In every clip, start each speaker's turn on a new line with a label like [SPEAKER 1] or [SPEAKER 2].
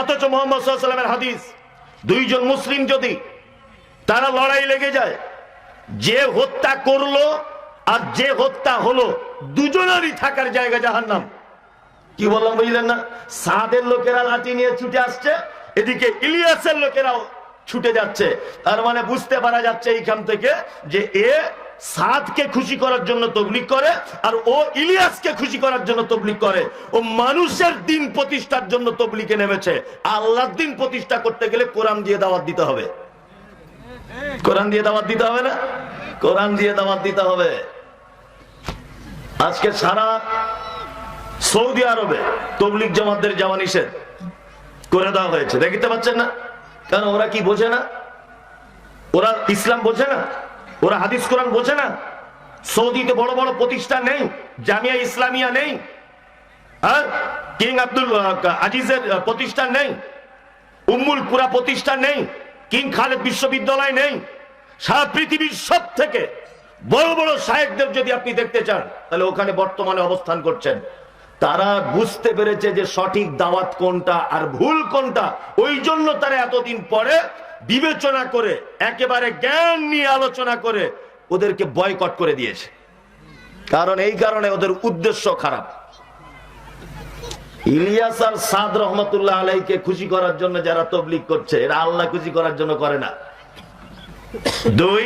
[SPEAKER 1] অথচ মোহাম্মদ সাল্লামের হাদিস, দুইজন মুসলিম যদি তারা লড়াই লেগে যায়, যে হত্যা করল আর যে হত্যা হলো, দুজনেরই থাকার জায়গা জাহান্নাম। কি বললাম বুঝলেন না? সাদের লোকেরা লাঠি নিয়ে ছুটে আসছে, এদিকে ইলিয়াসের লোকেরাও ছুটে যাচ্ছে। তার মানে বুঝতে পারা যাচ্ছে এইখান থেকে যে এ সাদকে খুশি করার জন্য তবলিক করে, আর ও ইলিয়াসকে খুশি করার জন্য তবলিক করে। ও মানুষের দিন প্রতিষ্ঠার জন্য তবলিকে নেমেছে। আল্লাহর দিন প্রতিষ্ঠা করতে গেলে কোরআন দিয়ে দাওয়াত দিতে হবে। কোরআন দিয়ে দাওয়াত দিতে হবে না? কোরআন দিয়ে দাওয়াত দিতে হবে। আজকে সারা সৌদি আরবে তবলিক জামাতদের যাওয়া নিষেধ করে দেওয়া হয়েছে। দেখতে পাচ্ছেন না? কেন ওরা কি বোঝে না? ওরা ইসলাম বোঝে না? ওরা হাদিস কোরআন বোঝে না। সৌদিতে বড় বড় প্রতিষ্ঠান নেই, জামিয়া ইসলামিয়া নেই, আর কিং আব্দুল আজিজের প্রতিষ্ঠান নেই, উম্মুল পুরা প্রতিষ্ঠান নেই, কিং খালেদ বিশ্ববিদ্যালয় নেই। সারা পৃথিবীর সব থেকে বড় বড় সাহেবদের যদি আপনি দেখতে চান, তাহলে ওখানে বর্তমানে অবস্থান করছেন। তারা বুঝতে পেরেছে যে সঠিক দাওয়াত কোনটা আর ভুল কোনটা, ওই জন্য তারা এতদিন পরে বিবেচনা করে, একেবারে জ্ঞান নিয়ে আলোচনা করে ওদেরকে বয়কট করে দিয়েছে। কারণ এই কারণে ওদের উদ্দেশ্য খারাপ। ইলিয়াস আর সাদ রহমতুল্লাহ আলাইকে খুশি করার জন্য যারা তবলিক করছে, এরা আল্লাহ খুশি করার জন্য করে না। দুই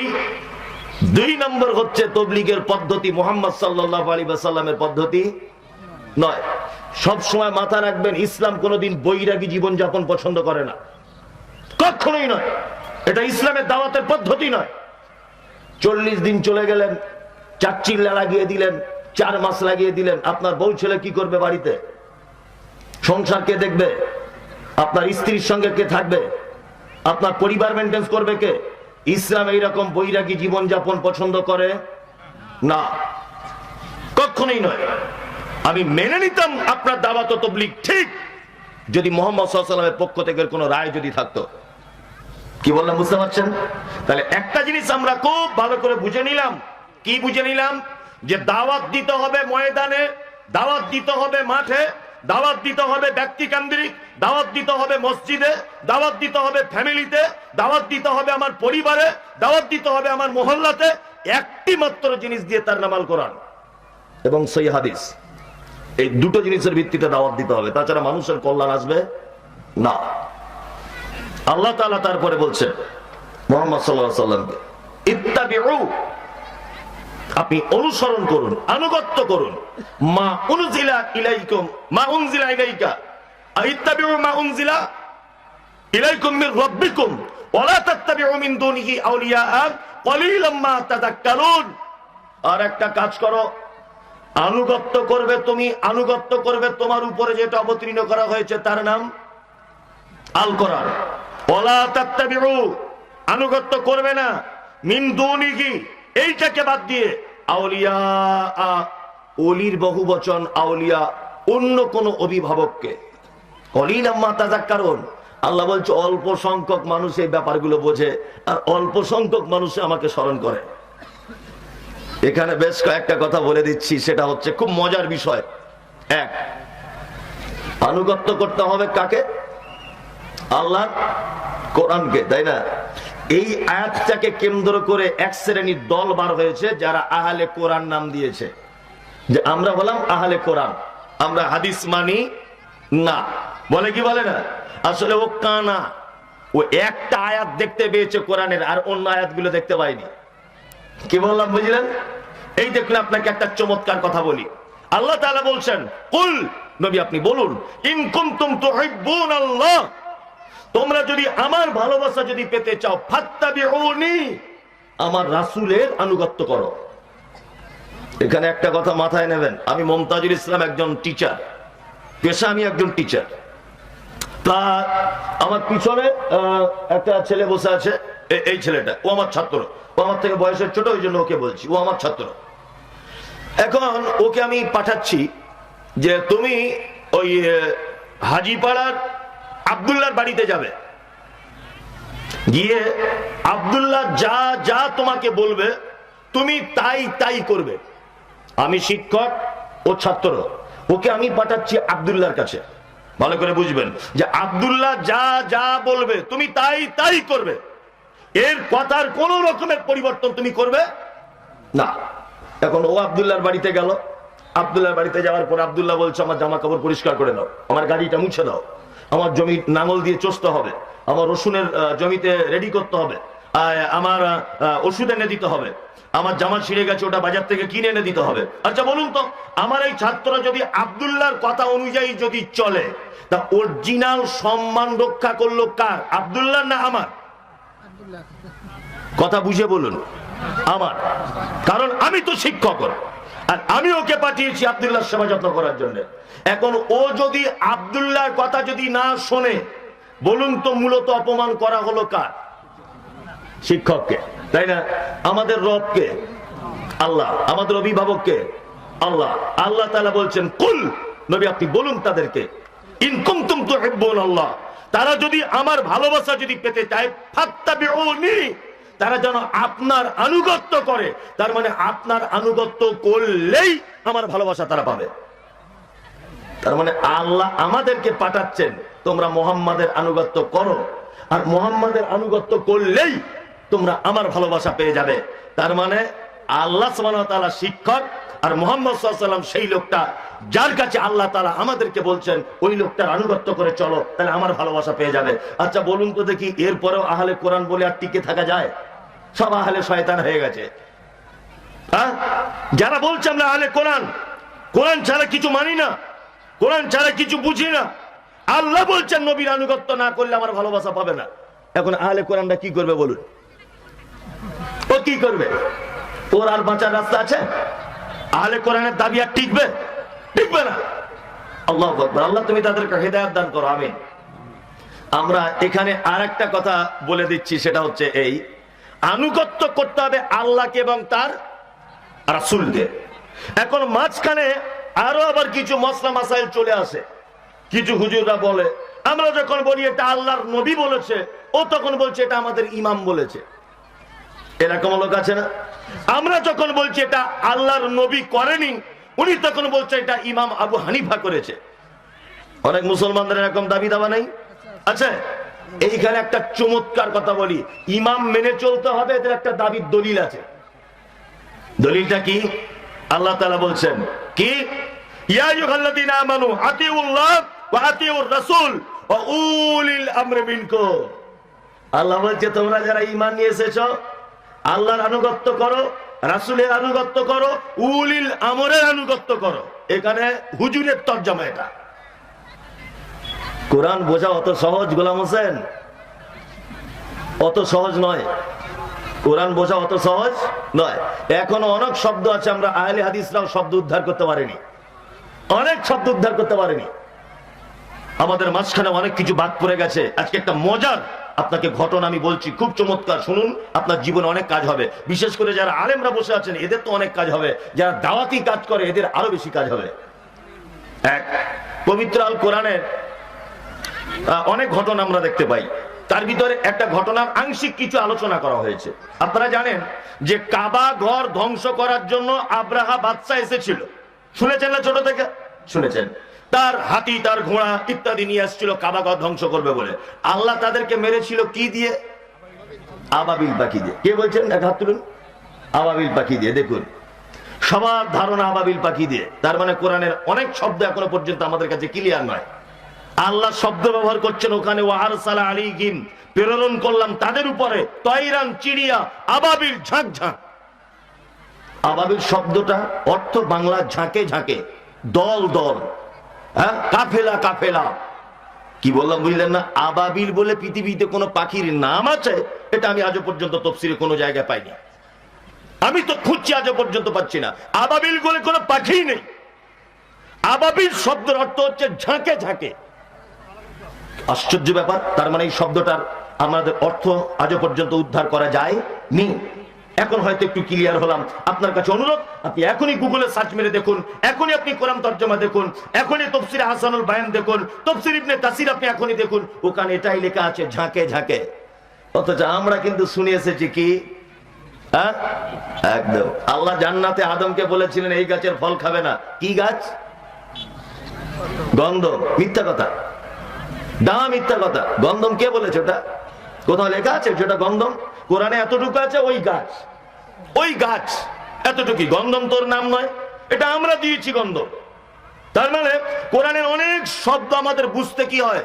[SPEAKER 1] দুই নম্বর হচ্ছে তবলিগের পদ্ধতি, মোহাম্মদ সাল্লাহ আলী সাল্লামের পদ্ধতি নয়। সব সময় মাথা রাখবেন, ইসলাম কোনোদিন বৈরাগী জীবনযাপন পছন্দ করে না। কখনোই নয়। এটা ইসলামের দাওয়াতের পদ্ধতি নয়। চল্লিশ দিন চলে গেলেন চার চিল্লা লাগিয়ে দিলেন, চার মাস লাগিয়ে দিলেন। আপনার বউ ছেলে কি করবে বাড়িতে? সংসার কে দেখবে? আপনার স্ত্রীর সঙ্গে কে থাকবে? আপনার পরিবার মেনটেন্স করবে কে? ইসলাম এইরকম বৈরাগী জীবন যাপন পছন্দ করে? না। কখনোই নয়। আমি মেনে নিতাম আপনার দাওয়াত ও তবলিগ ঠিক যদি মোহাম্মদ সাল্লামের পক্ষ থেকে কোনো রায় যদি থাকতো। কি বললাম বুঝতে পারছেন? তাহলে একটা জিনিস আমরা খুব ভালো করে বুঝে নিলাম। কি বুঝে নিলাম? যে দাওয়াত দিতে হবে ময়দানে, দাওয়াত দিতে হবে মাঠে, দাওয়াত দিতে হবে ব্যক্তি কেন্দ্রিক, দাওয়াত দিতে হবে মসজিদে, দাওয়াত দিতে হবে ফ্যামিলিতে, দাওয়াত দিতে হবে আমার পরিবারে, দাওয়াত দিতে হবে আমার মহল্লাতে, একটি মাত্র জিনিস দিয়ে তার নামাল কোরআন এবং সেই হাদিস। এই দুটো জিনিসের ভিত্তিতে দাওয়াত দিতে হবে। তাছাড়া মানুষের কল্যাণ আসবে না। আল্লাহ তাআলা তারপরে বলছেন মোহাম্মদ সাল্লামকে ইত্তাবিউ আপনি অনুসরণ করুন, আনুগত্য করুন। মা উনজিলা ইলাইকুম মা উনজিলা ইলাইকা ইত্তাবিউ মা উনজিলা ইলাইকুম মির রাব্বিকুম ওয়ালা তাত্তাবিউ মিন দুনিহি আউলিয়া কলিলাম মা তাযাক্কারুন আর একটা কাজ করো, আনুগত্য করবে তুমি, আনুগত্য করবে তোমার উপরে যেটা অবতীর্ণ করা হয়েছে তার নাম আল কোরআন। আনুগত্য করবে না। মিন দুনিহি, এইটাকে বাদ দিয়ে আউলিয়া অলির বহু বচন আউলিয়া, অন্য কোন অভিভাবককে। কলিল আম্মা তাজাক্কারুন আল্লাহ বলছে, অল্প সংখ্যক মানুষ এই ব্যাপারগুলো বোঝে, আর অল্প সংখ্যক মানুষ আমাকে স্মরণ করে। এখানে বেশ কয়েকটা কথা বলে দিচ্ছি, সেটা হচ্ছে খুব মজার বিষয়। এক, আনুগত্য করতে হবে কাকে? আল্লাহ কোরআনকে, তাই না? এই আয়াতটাকে কেন্দ্র করে এক শ্রেণির দল বার হয়েছে যারা আহলে কোরআন নাম দিয়েছে। যে আমরা হলাম আহলে কোরআন, আমরা হাদিস মানি না। বলে কি বলে না? আসলে ও কানা, ও একটা আয়াত দেখতে পেয়েছে কোরআনের, আর অন্য আয়াতগুলো দেখতে পাইনি। কি বললাম, বুঝলেন? এই দেখলে আপনাকে একটা চমৎকার কথা বলি। আল্লাহ তাআলা বলছেন, কুল, নবী আপনি বলুন, ইন কুনতুম তুহিব্বুন আল্লাহ তোমরা যদি আমার ভালোবাসা যদি পেতে চাও, ফাত্তাবিউনি, আমার রাসূলের আনুগত্য করো। এখানে একটা কথা মাথায় নেবেন, আমি মমতাজুল ইসলাম একজন টিচার পেশা আমি একজন টিচার তা আমার পিছনে একটা ছেলে বসে আছে এই ছেলেটা, ও আমার ছাত্র। ও আমার থেকে বয়সের ছোট ওই জন্য ওকে বলছি, ও আমার ছাত্র। এখন ওকে আমি পাঠাচ্ছি যে তুমি ওই হাজিপাড়ার আবদুল্লার বাড়িতে যাবে। গিয়ে আবদুল্লাহ যা যা তোমাকে বলবে, তুমি তাই তাই করবে। আমি শিক্ষক, ও ছাত্র। ওকে আমি পাঠাচ্ছি আবদুল্লাহর কাছে। ভালো করে বুঝবেন যে আব্দুল্লাহ যা যা বলবে, তুমি তাই তাই করবে। এর কথার কোন রকমের পরিবর্তন তুমি করবে না। এখন ও আব্দুল্লাহর বাড়িতে গেল। আব্দুল্লাহর বাড়িতে যাওয়ার পর আবদুল্লাহ বলছে, আমার জামা কাপড় পরিষ্কার করে দাও। আমার গাড়িটা মুছে দাও। আমার জমি নাঙল দিয়ে চষতে হবে আমার রসুনের জমিতে রেডি করতে হবে আমার ওষুধ এনে দিতে হবে আমার জামা ছিঁড়ে গেছে ওটা বাজার থেকে কিনে এনে দিতে হবে। আচ্ছা বলুন তো আমার এই ছাত্ররা যদি আব্দুল্লাহর কথা অনুযায়ী যদি চলে তা অরিজিনাল সম্মান রক্ষা করল কার? আব্দুল্লাহ না আমার? কথা বুঝে বলুন আমার। কারণ আমি তো শিক্ষক আর আমি ওকে পাঠিয়েছি আবদুল্লাহ সেবা যত্ন করার জন্য। এখন ও যদি আবদুল্লাহর কথা যদি না শোনে, বলুন তো মূলত অপমান করা হলো কার? শিক্ষককে, তাই না? আমাদের রবকে, আল্লাহ, আমাদের অভিভাবককে, আল্লাহ আল্লাহ তাআলা বলছেন, কুল নবী আপনি বলুন তাদেরকে ইনকুম তুম তো আল্লাহ তারা যদি আমার ভালোবাসা যদি পেতে চায়, ফাত্তাবিউনি তারা যেন আপনার আনুগত্য করে। তার মানে আপনার আনুগত্য করলেই আমার ভালোবাসা তারা পাবে। তার মানে আল্লাহ আমাদেরকে পাঠাচ্ছেন, তোমরা মোহাম্মদের আনুগত্য করো। আর মোহাম্মদের আনুগত্য করলেই তোমরা আমার ভালোবাসা পেয়ে যাবে। তার মানে আল্লাহ ওয়া শিক্ষক, আর মোহাম্মদ সাল্লাম সেই লোকটা যার কাছে আল্লাহ তাআলা আমাদেরকে বলছেন, ওই লোকটার আনুগত্য করে চলো, তাহলে আমার ভালোবাসা পেয়ে যাবে। আচ্ছা বলুন তো দেখি, এরপরেও আহলে কোরআন বলে আর টিকে থাকা যায়? সব আহলে শয়তান হয়ে গেছে। হ্যাঁ? যারা বলছে আমরা আহলে কোরআন কোরআন ছাড়া কিছু মানি না, কোরআন ছাড়া কিছু বুঝি না, আল্লাহ বলছেন নবীর আনুগত্য না করলে আমার ভালোবাসা পাবে না। এখন আহলে কোরআনটা কি করবে বলুন? ও কি করবে? ওর আর বাঁচার রাস্তা আছে? আহলে কোরআনের দাবি আর টিকবে? টিকবে না। আল্লাহ আল্লাহ, তুমি তাদেরকে হেদায়ত দান করো, আমিন। আমরা এখানে আর একটা কথা বলে দিচ্ছি, সেটা হচ্ছে এই, আনুগত্য করতে হবে আল্লাহকে এবং তার রাসুলকে। এখন মাঝখানে আরও আবার কিছু মশলা মাসাইল চলে আসে। কিছু হুজুররা বলে, আমরা যখন বলি এটা আল্লাহর নবী বলেছে, ও তখন বলছে এটা আমাদের ইমাম বলেছে। এরকম লোক আছে না? আমরা যখন বলছি এটা আল্লাহর নবী করেনি উনি তখন বলছে, এটা ইমাম আবু হানিফা করেছে। অনেক মুসলমানদের এরকম দাবি দাবা নেই? আচ্ছা এইখানে একটা চমৎকার কথা বলি। ইমাম মেনে চলতে হবে, এদের একটা দাবির দলিল আছে। দলিলটা কি? আল্লাহ তাআলা বলছেন, কি? আল্লাহ বলছে, তোমরা যারা ঈমান নিয়ে এসেছ, আল্লাহর আনুগত্য করো রাসূলের আনুগত্য করো, উলিল আমরের আনুগত্য করো। এখানে হুজুরের তরজমা এটা। কোরআন বোঝা অত সহজ, গোলাম হোসেন? অত সহজ নয়। কোরআন বোঝা অত সহজ নয়। এখনও অনেক শব্দ আছে, আমরা আহলে হাদিসরাও শব্দ উদ্ধার করতে পারিনি। অনেক শব্দ উদ্ধার করতে পারিনি। আমাদের মাঝখানে অনেক কিছু বাদ পড়ে গেছে। আজকে একটা মজার আপনাকে ঘটনা আমি বলছি, খুব চমৎকার। শুনুন, আপনার জীবনে অনেক কাজ হবে। বিশেষ করে যারা আলেমরা বসে আছেন, এদের তো অনেক কাজ হবে। যারা দাওয়াতি কাজ করে, এদের আরও বেশি কাজ হবে। এক, পবিত্র আল কোরআনের অনেক ঘটনা আমরা দেখতে পাই। তার ভিতরে একটা ঘটনার আংশিক কিছু আলোচনা করা হয়েছে। আপনারা জানেন যে কাবা ঘর ধ্বংস করার জন্য আব্রাহা বাদশা এসেছিল। শুনেছেন না ছোট থেকে? শুনেছেন। তার হাতি, তার ঘোড়া ইত্যাদি নিয়ে আসছিল, কাবা ঘর ধ্বংস করবে বলে। আল্লাহ তাদেরকে মেরেছিল কি দিয়ে? আবাবিল পাখি দিয়ে। কে বলছেন? এক হাত তুলুন। আবাবিল পাখি দিয়ে, দেখুন। সবার ধারণা আবাবিল পাখি দিয়ে। তার মানে কোরআনের অনেক শব্দ এখনও পর্যন্ত আমাদের কাছে ক্লিয়ার নয়। আল্লাহ শব্দ ব্যবহার করছেন ওখানে ওয়াহার সালা আলী গিম প্রেরণ করলাম তাদের উপরে। তৈরান, চিড়িয়া, আবাবিল, ঝাঁক ঝাঁক। আবাবিল শব্দটা অর্থ বাংলা ঝাঁকে ঝাঁকে। দল দল। হ্যাঁ? কাফেলা কাফেলা। কি বললাম বুঝলেন না? আবাবিল বলে পৃথিবীতে কোনো পাখির নাম আছে, এটা আমি আজও পর্যন্ত তফসিরে কোনো জায়গায় পাইনি। আমি তো খুঁজছি, আজও পর্যন্ত পাচ্ছি না। আবাবিল বলে কোনো পাখি নেই। আবাবিল শব্দের অর্থ হচ্ছে ঝাঁকে ঝাঁকে। আশ্চর্য ব্যাপার, তার মানে এই শব্দটার আমাদের অর্থ আজও পর্যন্ত উদ্ধার করা যায় নি এখন হয়তো একটু ক্লিয়ার হলাম। আপনার কাছে অনুরোধ, আপনি এখনই গুগলে সার্চ মেরে দেখুন, এখনই আপনি কোরআন তর্জমা দেখুন, এখনই তফসির হাসানুল বায়ান দেখুন, তফসির ইবনে তাসির আপনি এখনই দেখুন, ওখানে এটাই লেখা আছে, ঝাঁকে ঝাঁকে। অথচ আমরা কিন্তু শুনে এসেছি কি? হ্যাঁ? একদম। আল্লাহ জান্নাতে আদমকে বলেছিলেন, এই গাছের ফল খাবে না। কি গাছ? গন্ধ। মিথ্যা কথা। দাম মিথ্যা কথা। গন্ধম কে বলেছে ওটা? কোথাও লেখা আছে সেটা গন্ধম? কোরআনে এতটুকু আছে, ওই গাছ। ওই গাছ এতটুকুই গন্ধম তোর নাম নয়, এটা আমরা দিয়েছি গন্ধ। তার মানে কোরআনের অনেক শব্দ আমাদের বুঝতে কি হয়?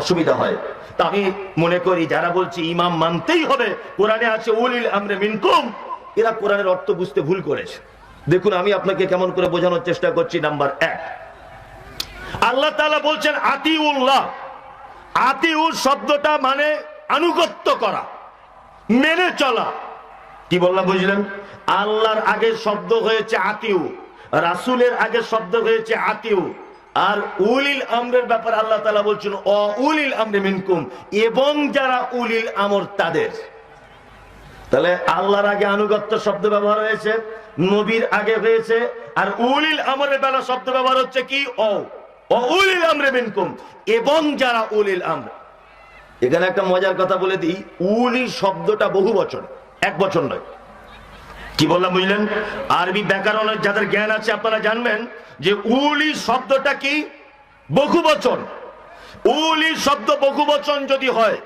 [SPEAKER 1] অসুবিধা হয়। তা আমি মনে করি যারা বলছি ইমাম মানতেই হবে, কোরআনে আছে, উলিল আমরে মিনকুম, এরা কোরআনের অর্থ বুঝতে ভুল করেছে। দেখুন, আমি আপনাকে কেমন করে বোঝানোর চেষ্টা করছি, নাম্বার এক। আল্লাহ তাআলা বলছেন, আতিউল্লাহ। আতিউল শব্দটা মানে আনুগত্য করা, মেনে চলা। কি বললাম বুঝলেন? আল্লাহর আগে শব্দ হয়েছে আতিউ, রাসুলের আগে শব্দ হয়েছে আতিউ। আর উলিল আমরের ব্যাপারে আল্লাহ তালা বলছেন, অ উলিল আমরে মিনকুম এবং যারা উলিল আমর তাদের। তাহলে আল্লাহর আগে আনুগত্য শব্দ ব্যবহার হয়েছে, নবীর আগে হয়েছে, আর উলিল আমরের বেলা শব্দ ব্যবহার হচ্ছে কি? অ উলিল আমরে মিনকুম, এবং যারা উলিল আমর। এখানে একটা মজার কথা বলে দিই উলি শব্দটা বহু বচন। এক বচন নয়। কি বললাম বুঝলেন? আরবি ব্যাকরণের যাদের জ্ঞান আছে, আপনারা জানবেন যে উলি শব্দটা কি? বহু বচন। উলি শব্দ বহু বচন যদি হয়,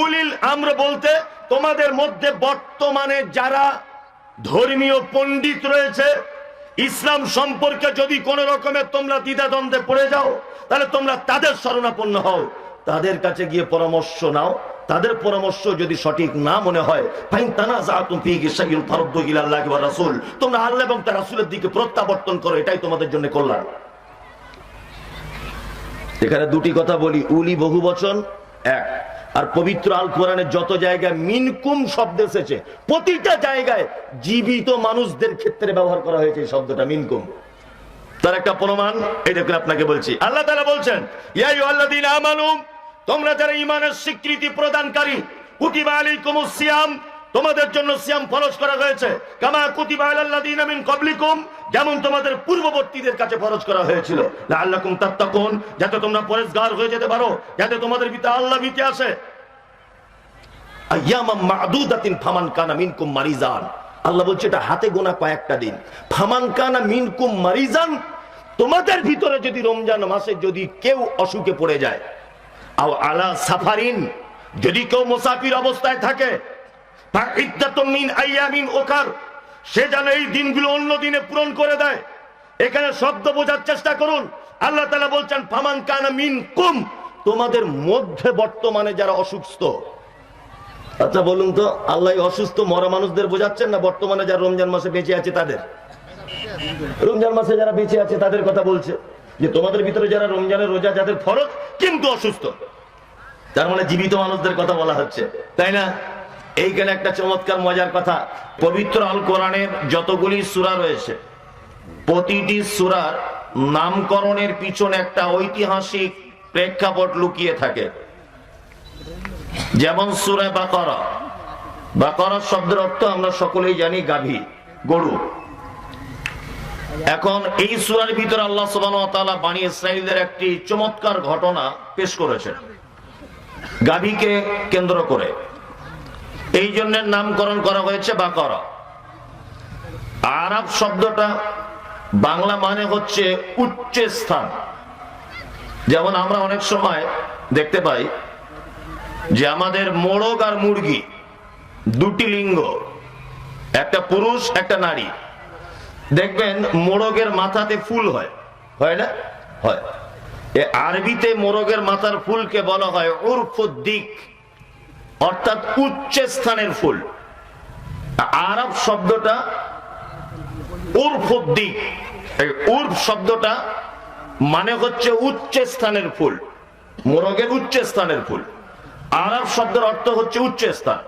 [SPEAKER 1] উলিল আমরা বলতে তোমাদের মধ্যে বর্তমানে যারা ধর্মীয় পণ্ডিত রয়েছে, ইসলাম সম্পর্কে যদি কোন রকমের তোমরা দ্বিধাদ্বন্দ্বে পড়ে যাও, তাহলে তোমরা তাদের শরণাপন্ন হও। তাদের কাছে গিয়ে পরামর্শ নাও। তাদের পরামর্শ যদি সঠিক না মনে হয় আল্লাহি তোমরা আল্লাহ এবং তার রাসূলের দিকে প্রত্যাবর্তন করো, এটাই তোমাদের জন্য কল্যাণ। এখানে দুটি কথা বলি, উলি বহু বচন, এক। আর পবিত্র আল কোরআনে যত জায়গায় মিনকুম শব্দ এসেছে, প্রতিটা জায়গায় জীবিত মানুষদের ক্ষেত্রে ব্যবহার করা হয়েছে এই শব্দটা, মিনকুম। তার একটা প্রমাণ দেখুন আপনাকে বলছি। আল্লাহ তাআলা বলছেন, ইয়া আইয়ুহাল্লাযীনা আমানু তোমরা যারা ঈমানের স্বীকৃতি প্রদানকারী, কুতিবা আলাইকুমুস সিয়াম, তোমাদের জন্য সিয়াম ফরজ করা হয়েছে। কামা কুতিবা মিন ক্বাবলিকুম, যেমন তোমাদের পূর্ববর্তীদের কাছে ফরজ করা হয়েছিল। লাআল্লাকুম তাত্তাকুন, যাতে তোমরা পরেশগার হয়ে যেতে পারো, যাতে তোমাদের ভিতরে আল্লাহ ভীতি আসে। আইয়ামাম মাদুদাতিন ফামান কানা মিনকুম মারিজান। আল্লাহ বলছে, এটা হাতে গোনা কয়েকটা দিন। ফামান কানা মিনকুম মারিজান, তোমাদের ভিতরে যদি রমজান মাসে যদি কেউ অসুখে পড়ে যায় আলা সাফারিন। যদি কেউ মুসাফির অবস্থায় থাকে মিন ওকার, সে যেন এই দিনগুলো অন্য দিনে পূরণ করে দেয়। এখানে শব্দ বোঝার চেষ্টা করুন। আল্লাহ তালা বলছেন, ফামান কানা মিনকুম তোমাদের মধ্যে বর্তমানে যারা অসুস্থ। আচ্ছা বলুন তো, আল্লাহ অসুস্থ মরা মানুষদের বোঝাচ্ছেন না, বর্তমানে যারা রমজান মাসে বেঁচে আছে তাদের? রমজান মাসে যারা বেঁচে আছে তাদের কথা বলছে। যে তোমাদের ভিতরে যারা রমজানের রোজা, যাদের ফরজ, কিন্তু অসুস্থ। তার মানে জীবিত মানুষদের কথা বলা হচ্ছে। তাই না? এইখানে একটা চমৎকার মজার কথা। পবিত্র আল কোরআনের যতগুলি সূরা রয়েছে, প্রতিটি সুরার নামকরণের পিছনে একটা ঐতিহাসিক প্রেক্ষাপট লুকিয়ে থাকে। যেমন সুরে বাকরা। বাকরা শব্দের অর্থ আমরা সকলেই জানি, গাভী, গরু। এখন এই সুরার ভিতরে আল্লাহ সুবাহ বাণী ইসরায়েলদের একটি চমৎকার ঘটনা পেশ করেছেন গাভীকে কেন্দ্র করে। এই জন্য নামকরণ করা হয়েছে বাকরা। আরব শব্দটা বাংলা মানে হচ্ছে উচ্চ স্থান। যেমন আমরা অনেক সময় দেখতে পাই যে আমাদের মোড়ক আর মুরগি দুটি লিঙ্গ, একটা পুরুষ, একটা নারী। দেখবেন মোরগের মাথাতে ফুল হয়। হয় না? হয়। এ আরবিতে মোরগের মাথার ফুলকে বলা হয় উর্ফুদ্দিক, অর্থাৎ উচ্চ স্থানের ফুল। আরব শব্দটা উর্ফুদ্দিক। এই উর্ফ শব্দটা মানে হচ্ছে উচ্চ স্থানের ফুল, মোরগের উচ্চ স্থানের ফুল। আরব শব্দের অর্থ হচ্ছে উচ্চ স্থান।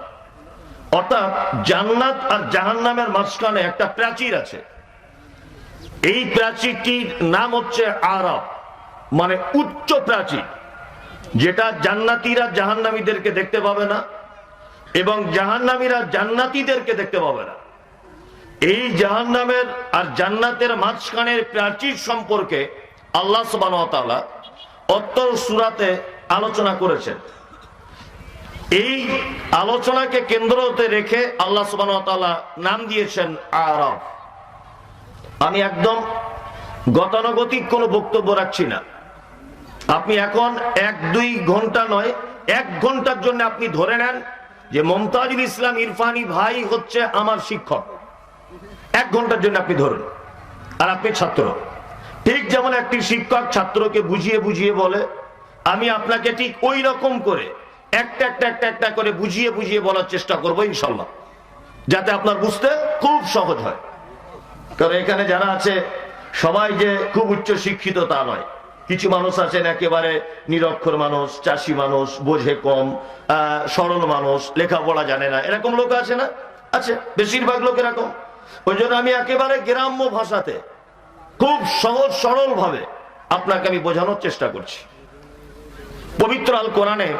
[SPEAKER 1] অর্থাৎ জান্নাত আর জাহান্নামের মাঝখানে একটা প্রাচীর আছে। এই প্রাচীরটির নাম হচ্ছে আরব মানে উচ্চ প্রাচীর, যেটা জান্নাতিরা জাহান্নামীদেরকে দেখতে পাবে না এবং জাহান্নামীরা জান্নাতীদেরকে দেখতে পাবে না। এই জাহান্নামের আর জান্নাতের মাঝখানের প্রাচীর সম্পর্কে আল্লাহ অত্তর সূরাতে আলোচনা করেছেন। এই আলোচনাকে কেন্দ্রতে রেখে আল্লাহ সুবাহ নাম দিয়েছেন আরব। আমি একদম গতানুগতিক কোনো বক্তব্য রাখছি না। আপনি এখন এক দুই ঘণ্টা নয়, এক ঘণ্টার জন্য আপনি ধরে নেন যে মমতাজুল ইসলাম ইরফানি ভাই হচ্ছে আমার শিক্ষক। এক ঘণ্টার জন্য আপনি ধরুন, আর আপনি ছাত্র। ঠিক যেমন একটি শিক্ষক ছাত্রকে বুঝিয়ে বুঝিয়ে বলে, আমি আপনাকে ঠিক ওই রকম করে একটা একটা একটা একটা করে বুঝিয়ে বুঝিয়ে বলার চেষ্টা করব ইনশাল্লাহ, যাতে আপনার বুঝতে খুব সহজ হয়। কারণ এখানে যারা আছে, সবাই যে খুব উচ্চ শিক্ষিত তা নয়। কিছু মানুষ আছেন একেবারে নিরক্ষর মানুষ, চাষি মানুষ, বোঝে কম সরল মানুষ, লেখাপড়া জানে না। এরকম লোক আছে না? আছে, বেশিরভাগ লোক এরকম। ওই জন্য আমি একেবারে গ্রাম্য ভাষাতে, খুব সহজ সরল ভাবে আপনাকে আমি বোঝানোর চেষ্টা করছি। পবিত্র আল কোরআনে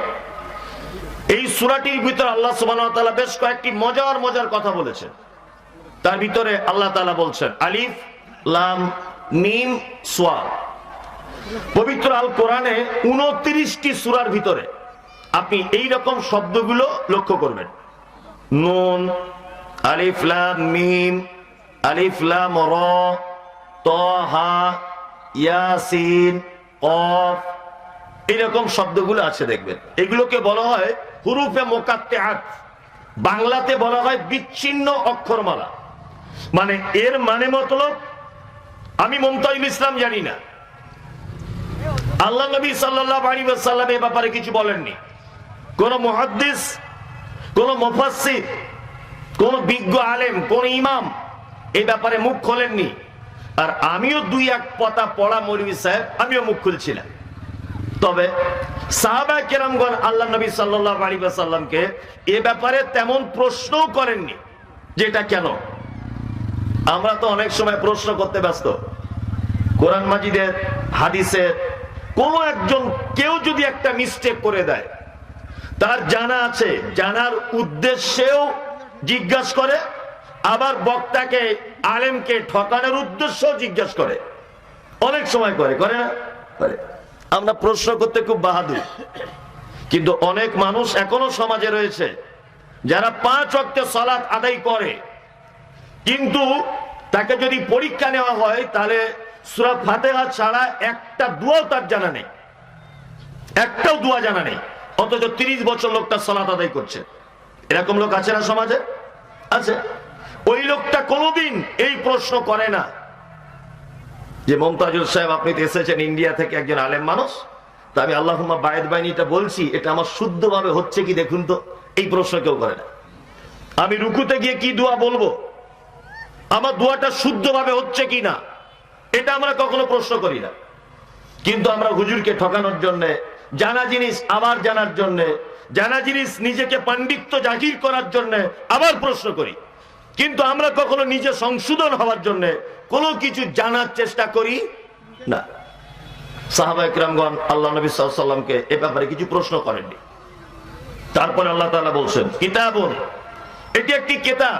[SPEAKER 1] এই সুরাটির ভিতরে আল্লাহ সুবাহ বেশ কয়েকটি মজার মজার কথা বলেছেন। তার ভিতরে আল্লাহ তালা বলছেন, আলিফ, লাম, মিম সোয়া পবিত্র আল কোরআনে উনত্রিশটি সুরার ভিতরে আপনি এই রকম শব্দগুলো লক্ষ্য করবেন। নুন, আলিফ, লাম, মিম, আলিফ, লাম, র তহা ইয়াসিন, কফ, এইরকম শব্দগুলো আছে দেখবেন। এগুলোকে বলা হয় হুরুফে মোকাত্তে বাংলাতে বলা হয় বিচ্ছিন্ন অক্ষরমালা। মানে এর মানে মতলব আমি মমতাজুল ইসলাম জানি না। আল্লাহ নবী সাল্লাহ সাল্লাম এ ব্যাপারে কিছু বলেননি। কোন মহাদ্দিস, কোন মুফাসসির, কোন বিজ্ঞ আলেম, কোন ইমাম এই ব্যাপারে মুখ খোলেননি। আর আমিও দুই এক পতা পড়া মৌলভী সাহেব, আমিও মুখ খুলছিলাম। তবে সাহাবা কেরামগণ আল্লাহ নবী সাল্লাহ আলী সাল্লামকে এ ব্যাপারে তেমন প্রশ্নও করেননি, যেটা কেন? আমরা তো অনেক সময় প্রশ্ন করতে ব্যস্ত। কোরআন মাজিদের হাদিসের কোন একজন কেউ যদি একটা মিস্টেক করে দেয়, তার জানা আছে, জানার উদ্দেশ্যেও জিজ্ঞাসা করে, আবার বক্তাকে, আলেমকে ঠকানোর উদ্দেশ্যও জিজ্ঞাসা করে। অনেক সময় করে করে না? করে। আমরা প্রশ্ন করতে খুব বাহাদুর। কিন্তু অনেক মানুষ এখনও সমাজে রয়েছে, যারা পাঁচ অক্টে সলাৎ আদায় করে কিন্তু তাকে যদি পরীক্ষা নেওয়া হয়, তাহলে সুরা ফাতেহা ছাড়া একটা দুয়াও তার জানা নেই। একটাও দুয়া জানা নেই। অথচ তিরিশ বছর লোকটা সলাত আদায় করছে। এরকম লোক আছে না সমাজে? আছে। ওই লোকটা কোনোদিন এই প্রশ্ন করে না যে, মমতাজুল সাহেব, আপনি তো এসেছেন ইন্ডিয়া থেকে একজন আলেম মানুষ। তা আমি আল্লাহ বায়দ বাহিনীটা বলছি, এটা আমার শুদ্ধভাবে হচ্ছে কি দেখুন তো? এই প্রশ্ন কেউ করে না। আমি রুকুতে গিয়ে কি দোয়া বলব? আমার দোয়াটা শুদ্ধভাবে হচ্ছে কি না এটা আমরা কখনো প্রশ্ন করি না। কিন্তু আমরা হুজুরকে ঠকানোর জন্য, জানা জিনিস আবার জানার জন্য, জানা জিনিস নিজেকে পাণ্ডিত্য জাহির করার জন্য আবার প্রশ্ন করি। কিন্তু আমরা কখনো নিজে সংশোধন হওয়ার জন্য কোনো কিছু জানার চেষ্টা করি না। সাহাবা ইকরামগণ আল্লাহ নবী সাল্লামকে এ ব্যাপারে কিছু প্রশ্ন করেননি। তারপরে আল্লাহ তাআলা বলছেন, কিতাবুন, এটি একটি কিতাব।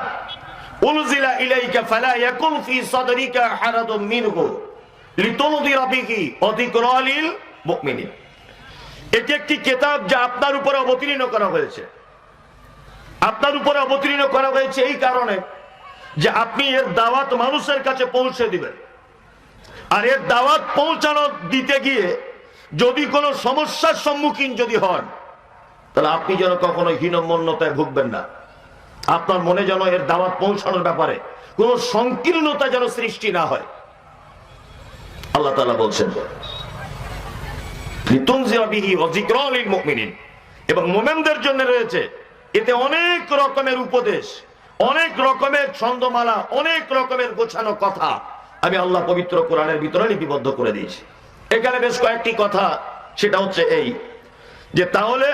[SPEAKER 1] উনজিলা ইলাইকা ফালা ইয়াকুন ফি সাদরিকা হারাদুম মিনহু। লিতুনদিরা বিহি ওয়া যিকরা লিল মুমিনিন। এটি একটি কিতাব যা আপনার উপরে অবতীর্ণ করা হয়েছে। আপনার উপরে অবতীর্ণ করা হয়েছে এই কারণে যে আপনি এর দাওয়াত মানুষের কাছে পৌঁছে দিবেন। আর এর দাওয়াত পৌঁছানো দিতে গিয়ে যদি কোনো সমস্যার সম্মুখীন যদি হন, তাহলে আপনি যেন কখনো হীনমন্যতায় ভুগবেন না। আপনার মনে যেন এর দাওয়াত পৌঁছানোর ব্যাপারে কোন সংকীর্ণতা যেন সৃষ্টি না হয় আল্লাহ তালা বলছেন। এবং মোমেনদের জন্য রয়েছে, এতে অনেক রকমের উপদেশ, অনেক রকমের ছন্দমালা, অনেক রকমের গোছানো কথা আমি আল্লাহ পবিত্র কোরআনের ভিতরে লিপিবদ্ধ করে দিয়েছি এখানে বেশ কয়েকটি কথা, সেটা হচ্ছে এই, যে তাহলে